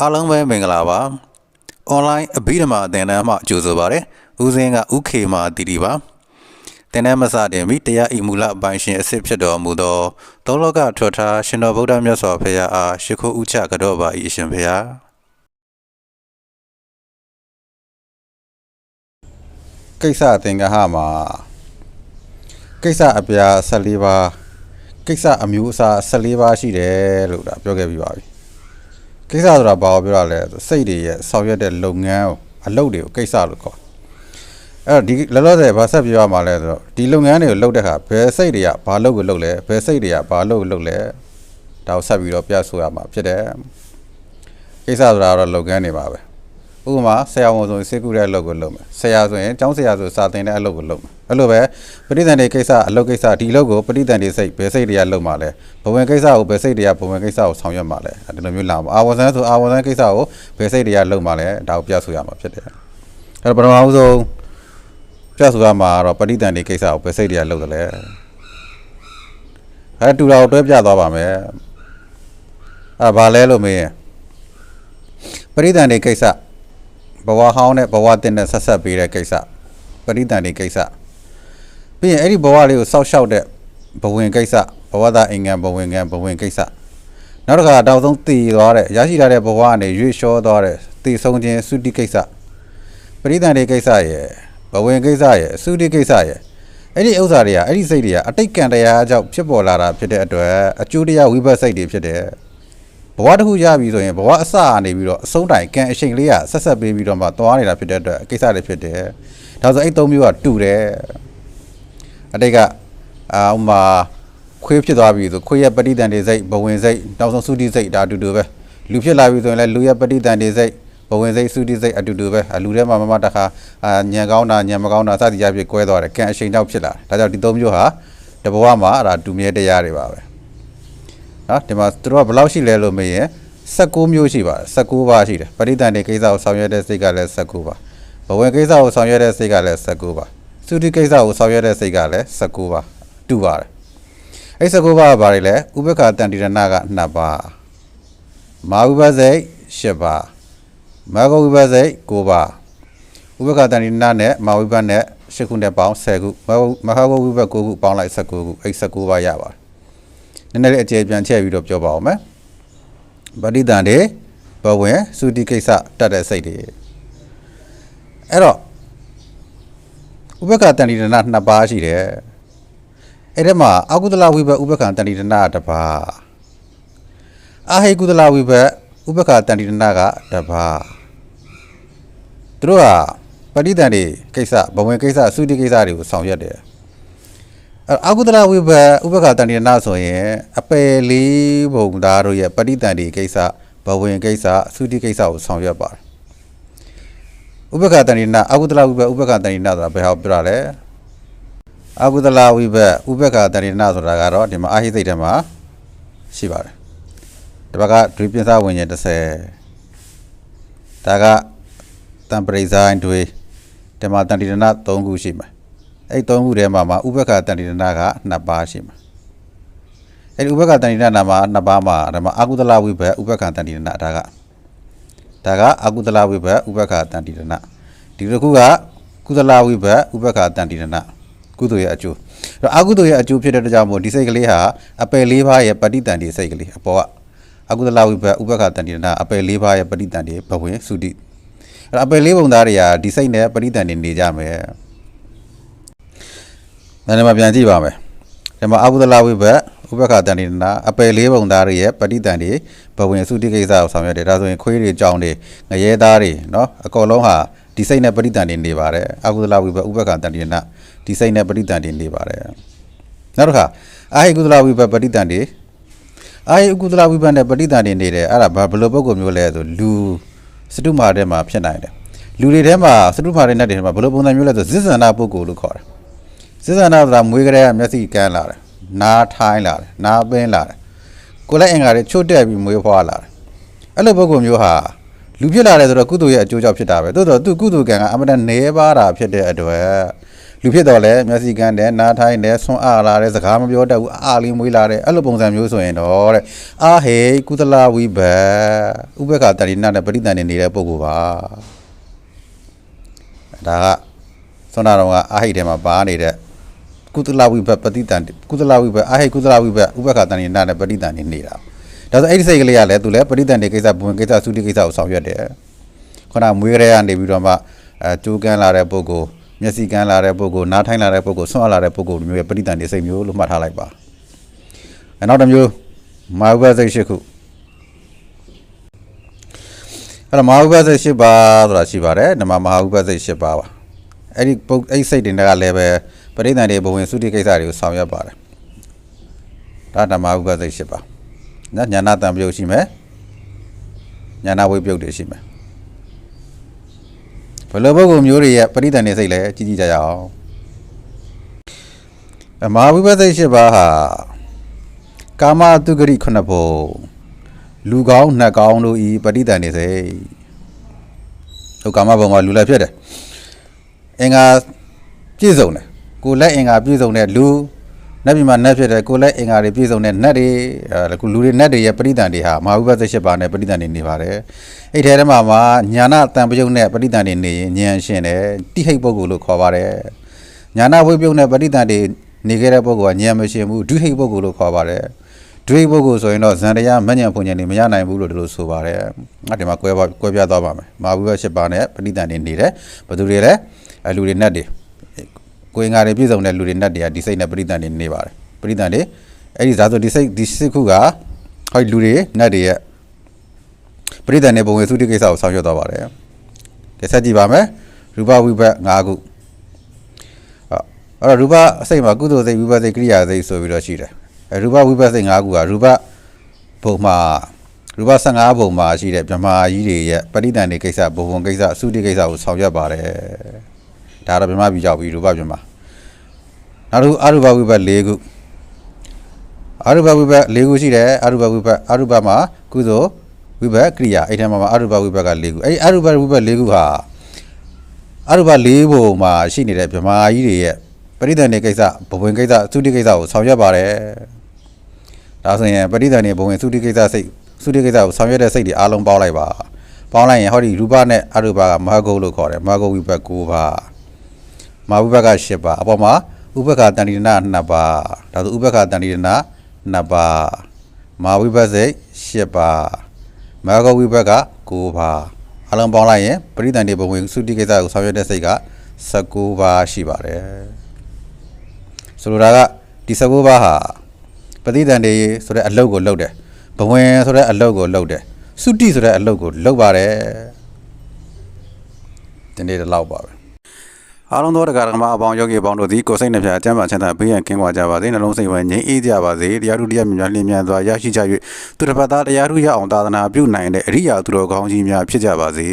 အားလုံးပဲမင်္ဂလာပါ။ online အဘိဓမ္မာသင်တန်းမှကြိုဆိုပါရစေ။ဦးစင်းကဥခေမာတီတီပါ။သင်တန်းမစတင်မီတရားဤမူလအပိုင်းရှင်အစစ်ဖြစ်တော်မူသောသောလောကထွတ်ထားရှင်တော်ဗုဒ္ဓမြတ်စွာဘုရားအားရှိခိုးဥချကြောပါ၏အရှင်ဘုရား။ကိစ္စအသင်္ကဟမှာကိစ္စအပြာ14ပါးကိစ္စအမျိုးအစား14ပါးရှိတယ်လို့ဒါပြောခဲ့ပြီးပါပြီ။ ကိစ္စဆိုတာဘာကိုပြောရလဲဆိုစိတ်တွေရဲ့ဆောင်ရွက်တဲ့လုပ်ငန်းကိုအလုပ်တွေကိုကိစ္စလို့ခေါ်တယ်။အဲ့တော့ဒီလောလောဆယ်ဘာဆက်ပြောရမှာလဲဆိုတော့ဒီလုပ်ငန်းတွေကိုလုပ်တဲ့အခါဘယ်စိတ်တွေကဘာလုပ်ကိုလုပ်လဲဘယ်စိတ်တွေကဘာလုပ်ကိုလုပ်လဲဒါကိုဆက်ပြီးတော့ပြဆိုရမှာဖြစ်တယ်။ကိစ္စဆိုတာကတော့လုပ်ငန်းတွေပါပဲ။ ဥပမာဆရာဝန်ဆိုရင်စေကူတဲ့အလုပ်ကိုလုပ်မယ်။ဆရာဆိုရင်ကျောင်းဆရာဆိုစာသင်တဲ့အလုပ်ကိုလုပ်မယ်။အဲ့လိုပဲပဋိသန္ဓေကိစ္စအလုပ်ကိစ္စဒီအလုပ်ကိုပဋိသန္ဓေစိတ်ဘယ်စိတ်တွေကလုပ်မှာလဲ။ဘဝင်ကိစ္စကိုဘယ်စိတ်တွေကဘဝင်ကိစ္စကိုဆောင်ရွက်မှာလဲ။ဒီလိုမျိုးလာမှာအာဝဇန်ဆိုအာဝဇန်ကိစ္စကိုဘယ်စိတ်တွေကလုပ်မှာလဲဒါကိုပြဆိုရမှာဖြစ်တယ်။အဲ့တော့ပထမဦးဆုံးပြဆိုရမှာကတော့ပဋိသန္ဓေကိစ္စကိုဘယ်စိတ်တွေကလုပ်တယ်လဲ။အဲတူတာကိုတွဲပြသွားပါမယ်။အဲဘာလဲလို့မေးရင်ပဋိသန္ဓေကိစ္စ ဘဝဟောင်းနဲ့ဘဝတင်နဲ့ဆက်ဆက်ပေးတဲ့ကိစ္စပရိသန္တိကိစ္စပြီးရင်အဲ့ဒီဘဝလေးကိုစောက်ရှောက်တဲ့ဘဝင်ကိစ္စဘဝသားအင်္ဂံဘဝင်ကံဘဝင်ကိစ္စနောက်တစ်ခါတောက်ဆုံးတည်သွားတဲ့ရရှိလာတဲ့ဘဝကနေရွေ့လျှောသွားတဲ့တည်ဆုံးခြင်းသုတိကိစ္စပရိသန္တိကိစ္စရဲ့ဘဝင်ကိစ္စရဲ့သုတိကိစ္စရဲ့အဲ့ဒီဥစ္စာတွေကအဲ့ဒီစိတ်တွေကအတိတ်ကံတရားအကြောင့်ဖြစ်ပေါ်လာတာဖြစ်တဲ့အတွက်အကျိုးတရားဝိဘတ်စိတ်တွေဖြစ်တယ် ဘဝတစ်ခုရပြီဆိုရင်ဘဝအစကနေပြီးတော့အဆုံးတိုင်ကံအချိန်လေးကဆက်ဆက်ပေးပြီးတော့မှသွားနေတာဖြစ်တဲ့အတွက်ကိစ္စတွေဖြစ်တယ်။ဒါဆိုအဲ့သုံးမျိုးကတူတယ်။အတိတ်ကအာဥမာခွေးဖြစ်သွားပြီဆိုခွေးရဲ့ပဋိသန္ဓေစိတ်ဘဝင်စိတ်နောက်ဆုံးသုတိစိတ်ဒါအတူတူပဲ။လူဖြစ်လာပြီဆိုရင်လည်းလူရဲ့ပဋိသန္ဓေစိတ်ဘဝင်စိတ်သုတိစိတ်အတူတူပဲ။လူထဲမှာမမတခါအာညံကောင်းတာညံမကောင်းတာစသည်အဖြစ်ကွဲသွားတယ်။ကံအချိန်တောက်ဖြစ်လာတယ်။ဒါကြောင့်ဒီသုံးမျိုးဟာတဘဝမှာအဲ့ဒါတူမြဲတရားတွေပါပဲ။ နော်ဒီမှာသူတို့ကဘယ်လောက်ရှိလဲလို့မေးရင်16မျိုးရှိပါတယ်16ပါးရှိတယ်ပရိသန္တိကိစ္စကိုဆောင်ရွက်တဲ့စိတ်ကလည်း16ပါဘဝင်ကိစ္စကိုဆောင်ရွက်တဲ့စိတ်ကလည်း16ပါသုတိကိစ္စကိုဆောင်ရွက်တဲ့စိတ်ကလည်း16ပါတူပါတယ်အဲ့16ပါးကဘာတွေလဲဥပ္ပခာတန်တိရဏက2ပါးမာဝိပစိတ်10ပါးမာဂဝိပစိတ်9ပါးဥပ္ပခာတန်တိရဏနဲ့မာဝိပနဲ့10ခုနဲ့ပေါင်း10ခုမဟာဂဝိပ9ခုပေါင်းလိုက်19ခုအဲ့19ပါးရပါတယ် နည်းနည်းလေးအကျေပြန်ချက်ပြီးတော့ပြောပါအောင်မယ်ပဋိသန္ဓေဘဝင်သုတိကိစ္စတတ်တဲ့စိတ်တွေအဲ့တော့ဥပက္ခတန်တိရဏနှစ်ပါးရှိတယ်အဲ့ဒီမှာအကုသလဝိဘဥပက္ခတန်တိရဏတစ်ပါးအဟိကုသလဝိဘဥပက္ခတန်တိရဏကတစ်ပါးသူတို့ဟာပဋိသန္ဓေကိစ္စဘဝင်ကိစ္စသုတိကိစ္စတွေကိုဆောင်ရွက်တယ် အာဂုတလဝိဘဥပက္ခတန်တိရဏဆိုရင်အပယ်လေးဘုံသားတို့ရဲ့ပဋိတန်တိကိစ္စဘဝင်ကိစ္စသုတိကိစ္စကိုဆောင်ရွက်ပါတယ်ဥပက္ခတန်တိရဏအာဂုတလဝိဘဥပက္ခတန်တိရဏဆိုတာဘယ်ဟောပြောရလဲအာဂုတလဝိဘဥပက္ခတန်တိရဏဆိုတာကတော့ဒီမှာအာဟိသိတ်ထဲမှာရှိပါတယ်ဒီဘက်ကဒွေပြင်းစားဝင်ရင်30ဒါကတံပရိဇိုင်းဒွေဒီမှာတန်တိရဏ3ခုရှိမှာ အဲ့သုံးခုထဲမှာမှာဥပက္ခတန်တိရဏက2ပါးရှိမှာအဲ့ဒီဥပက္ခတန်တိရဏမှာ2ပါးမှာဒါမှာအကုသလဝိဘဥပက္ခတန်တိရဏဒါကဒါကအကုသလဝိဘဥပက္ခတန်တိရဏဒီတစ်ခုကကုသလဝိဘဥပက္ခတန်တိရဏကုသိုလ်ရဲ့အကျိုးအဲ့အကုသိုလ်ရဲ့အကျိုးဖြစ်တဲ့ကြောင့်မို့ဒီစိတ်ကလေးဟာအပယ်လေးပါးရဲ့ပဋိတန်တိစိတ်ကလေးအပေါ်ကအကုသလဝိဘဥပက္ခတန်တိရဏအပယ်လေးပါးရဲ့ပဋိတန်တိဘဝင်သုတိအဲ့အပယ်လေးပုံသားတွေကဒီစိတ်နဲ့ပဋိတန်တိနေကြမယ် နာနေမှာပြန်ကြည့်ပါမယ်ဒီမှာအဘုဒ္ဓလာဝိဘတ်ဥပက္ခတန်တိနာအပယ်လေးပုံသားတွေရဲ့ပဋိတန်တွေဘဝင်စုတိကိစ္စကိုဆောင်ရွက်တယ်ဒါဆိုရင်ခွေးတွေကြောင်တွေငရဲသားတွေเนาะအကုန်လုံးဟာဒီစိတ်နဲ့ပဋိတန်တွေနေပါတယ်အဘုဒ္ဓလာဝိဘတ်ဥပက္ခတန်တိနာဒီစိတ်နဲ့ပဋိတန်တွေနေပါတယ်နောက်တစ်ခါအာဟိကုသလဝိဘတ်ပဋိတန်တွေအာဟိကုသလဝိဘတ်နဲ့ပဋိတန်တွေနေတယ်အဲ့ဒါဘာဘယ်လိုပုံစံမျိုးလဲဆိုလူစတုမာထဲမှာဖြစ်နိုင်တယ်လူတွေထဲမှာစတုမာတွေနဲ့တွေထဲမှာဘယ်လိုပုံစံမျိုးလဲဆိုဇစ္ဆန္ဒပုဂ္ဂိုလ်လို့ခေါ်တယ် စစ်စန္ဒဆိုတာမွေးကလေးကမျက်စိကန်းလာတယ်နားထိုင်းလာတယ်နားပင်းလာတယ်ကိုယ်လည်းအင်္ဂါတွေချို့တက်ပြီးမွေးဖွားလာတယ်အဲ့လိုပုဂ္ဂိုလ်မျိုးဟာလူဖြစ်လာတယ်ဆိုတော့ကုသိုလ်ရဲ့အကျိုးကြောင့်ဖြစ်တာပဲတိုးတော့သူကုသိုလ်ကံကအမှန်တန်နေပါတာဖြစ်တဲ့အတွက်လူဖြစ်တော့လဲမျက်စိကန်းတယ်နားထိုင်းတယ်ဆွန့်အားလာတယ်စကားမပြောတတ်ဘူးအားလေးမွေးလာတယ်အဲ့လိုပုံစံမျိုးဆိုရင်တော့တဲ့အာဟေကုသလဝိဘဥပ္ပခာတရိဏနဲ့ပရိသန်နေနေတဲ့ပုံကိုပါဒါကဆွမ်းနာတော်ကအာဟိထဲမှာပါနေတဲ့ ကုသလဝိဘပฏิတန်ကုသလဝိဘအာဟိကုသလဝိဘဥပ္ပခာတရိဏနဲ့ပရိသန်နေနေတာဒါဆိုအဲ့ဒီစိတ်ကလေးကလည်းသူလည်းပရိသန်နေကိစ္စဘဝင်ကိစ္စသုတိကိစ္စကိုဆောင်ရွက်တယ်ခုနမွေးကလေးကနေပြီးတော့မှအဲကျိုးကန်းလာတဲ့ပုဂ္ဂိုလ်မျက်စိကန်းလာတဲ့ပုဂ္ဂိုလ်နားထိုင်းလာတဲ့ပုဂ္ဂိုလ်ဆွန့်လာတဲ့ပုဂ္ဂိုလ်မျိုးရဲ့ပရိသန်နေစိတ်မျိုးလို့မှတ်ထားလိုက်ပါအဲနောက်တစ်မျိုးမာဟုဘစိတ်ရှိခုအဲ့တော့မာဟုဘစိတ်ရှိပါဆိုတာရှိပါတယ်ဓမ္မမဟာဟုဘစိတ်ရှိပါပါအဲ့ဒီပုဂ္အဲ့ဒီစိတ်တွေကလည်းပဲ ပရိသန်တွေဘဝင်သုတိကိစ္စတွေကိုဆောင်ရွက်ပါတယ်ဒါဓမ္မဟုဘစိတ်ရှိပါနော်ညာနာတံပြုတ်ရှိမယ်ညာနာဝိပြုတ်တွေရှိမယ်ဘယ်လိုပုဂ္ဂိုလ်မျိုးတွေရဲ့ပရိသတ်နေစိတ်လဲကြည့်ကြည့်ကြရအောင်အမဟာဝိပဿနာ၈ပါးဟာကာမတုဂရိခုနှစ်ဘုံလူကောင်းနှက်ကောင်းတို့ဤပရိသတ်နေစိတ်ဟိုကာမဘုံကလူလည်းဖြစ်တယ်အင်္ဂါပြည့်စုံတယ် ကိုယ်လက်အင်္ဂါပြည့်စုံတဲ့လူနတ်ပြည်မှာနတ်ဖြစ်တယ်ကိုယ်လက်အင်္ဂါတွေပြည့်စုံတဲ့နတ်တွေအဲခုလူတွေနတ်တွေရဲ့ပရိသတ်တွေဟာမဟာဝိပဿနာ၈ပါးနဲ့ပရိသတ်နေနေပါတယ်အဲ့ထဲထဲမှာမှာညာနာတန်ပယုတ်နဲ့ပရိသတ်နေနေရင်ဉာဏ်ရှင်တယ်တိဟိတ်ပုဂ္ဂိုလ်လို့ခေါ်ပါတယ်ညာနာဝိပယုတ်နဲ့ပရိသတ်တွေနေခဲ့တဲ့ပုဂ္ဂိုလ်ကဉာဏ်မရှင်ဘူးဒုဟိတ်ပုဂ္ဂိုလ်လို့ခေါ်ပါတယ်ဒုဟိတ်ပုဂ္ဂိုလ်ဆိုရင်တော့ဇန်တရားမဉ္ဇဉ်ဖွဉ္ဇဉ်တွေမရနိုင်ဘူးလို့ဒီလိုဆိုပါတယ်ငါဒီမှာကွဲပါကွဲပြားသွားပါမယ်မဟာဝိပဿနာ၈ပါးနဲ့ပရိသတ်နေနေတယ်ဘယ်သူတွေလဲအလူတွေနတ်တွေ ကိုယ်ငါတွေပြည့်စုံတဲ့လူတွေနဲ့တည်းကဒီစိတ်နဲ့ပရိသတ်နေနေပါတယ်ပရိသတ်တွေအဲ့ဒီဒါဆိုဒီစိတ်ဒီစိတ်ခုကဟောဒီလူတွေနတ်တွေရဲ့ပရိသတ်နေပုံဝေသုတိကိစ္စကိုဆောင်ရွက်သွားပါတယ်ကဲဆက်ကြည့်ပါမယ်ရူပဝိဘတ်၅ခုအဲ့တော့ရူပအစိတ်မှာကုသိုလ်စိတ်ဝိဘတ်စိတ်ကိရိယာစိတ်ဆိုပြီးတော့ရှိတယ်အဲရူပဝိဘတ်စိတ်၅ခုကရူပဘုံမှာရူပ15ဘုံမှာရှိတဲ့မြမာကြီးတွေရဲ့ပရိသတ်နေကိစ္စဘုံဘုံကိစ္စသုတိကိစ္စကိုဆောင်ရွက်ပါတယ်ဒါတော့မြမပြီးကြောက်ပြီးရူပမြမ နောက်တစ်ခုအရူပဝိဘတ်၄ခုအရူပဝိဘတ်၄ခုရှိတယ်အရူပဝိဘတ်အရူပမှာကုသိုလ်ဝိဘတ်ကရိယာအဲ့ထဲမှာမှာအရူပဝိဘတ်က၄ခုအဲ့ဒီအရူပဝိဘတ်၄ခုဟာအရူပ၄ဘုံမှာရှိနေတဲ့မြမကြီးတွေရဲ့ပရိသတ်နေကိစ္စဘဝင်ကိစ္စသုတိကိစ္စကိုဆောင်ရွက်ပါတယ်ဒါဆိုရင်ပရိသတ်နေဘဝင်သုတိကိစ္စစိတ်သုတိကိစ္စကိုဆောင်ရွက်တဲ့စိတ်တွေအားလုံးပေါင်းလိုက်ပါပေါင်းလိုက်ရင်ဟောဒီရူပနဲ့အရူပကမဟာဂုတ်လို့ခေါ်တယ်မဟာဂုတ်ဝိဘတ်၉ပါးမာဥပက္ခ၈ပါးအပေါ်မှာ ဥပက္ခတဏိရဏ2ပါးဒါဆိုဥပက္ခတဏိရဏ2ပါးမာဝိပဿိတ်၈ပါးမာဂဝိပက္ခ9ပါးအလုံးပေါင်းလိုက်ရင်ပရိသန္တိဘဝင်သုတိကိစ္စကိုဆောင်ရွက်တဲ့စိတ်က19ပါးရှိပါတယ်ဆိုလိုတာကဒီ19ပါးဟာပရိသန္တိဆိုတဲ့အလုပ်ကိုလုပ်တယ်ဘဝင်ဆိုတဲ့အလုပ်ကိုလုပ်တယ်သုတိဆိုတဲ့အလုပ်ကိုလုပ်ပါတယ်ဒီနေ့တော့လောက်ပါပဲ အားလုံးသောတရားဓမ္မအပေါင်းယောဂီအပေါင်းတို့သည်ကိုယ်စိတ်နှပြအကျမ်းပါချမ်းသာဘေးရန်ကင်းကွာကြပါစေနှလုံးစိတ်ဝဲငြိမ်းအေးကြပါစေတရားထုတရားမြတ်များလင်းမြန်စွာရရှိကြ၍သူတစ်ဖက်သားတရားထုရအောင်သာသနာပြုနိုင်တဲ့အရိယာသူတော်ကောင်းကြီးများဖြစ်ကြပါစေ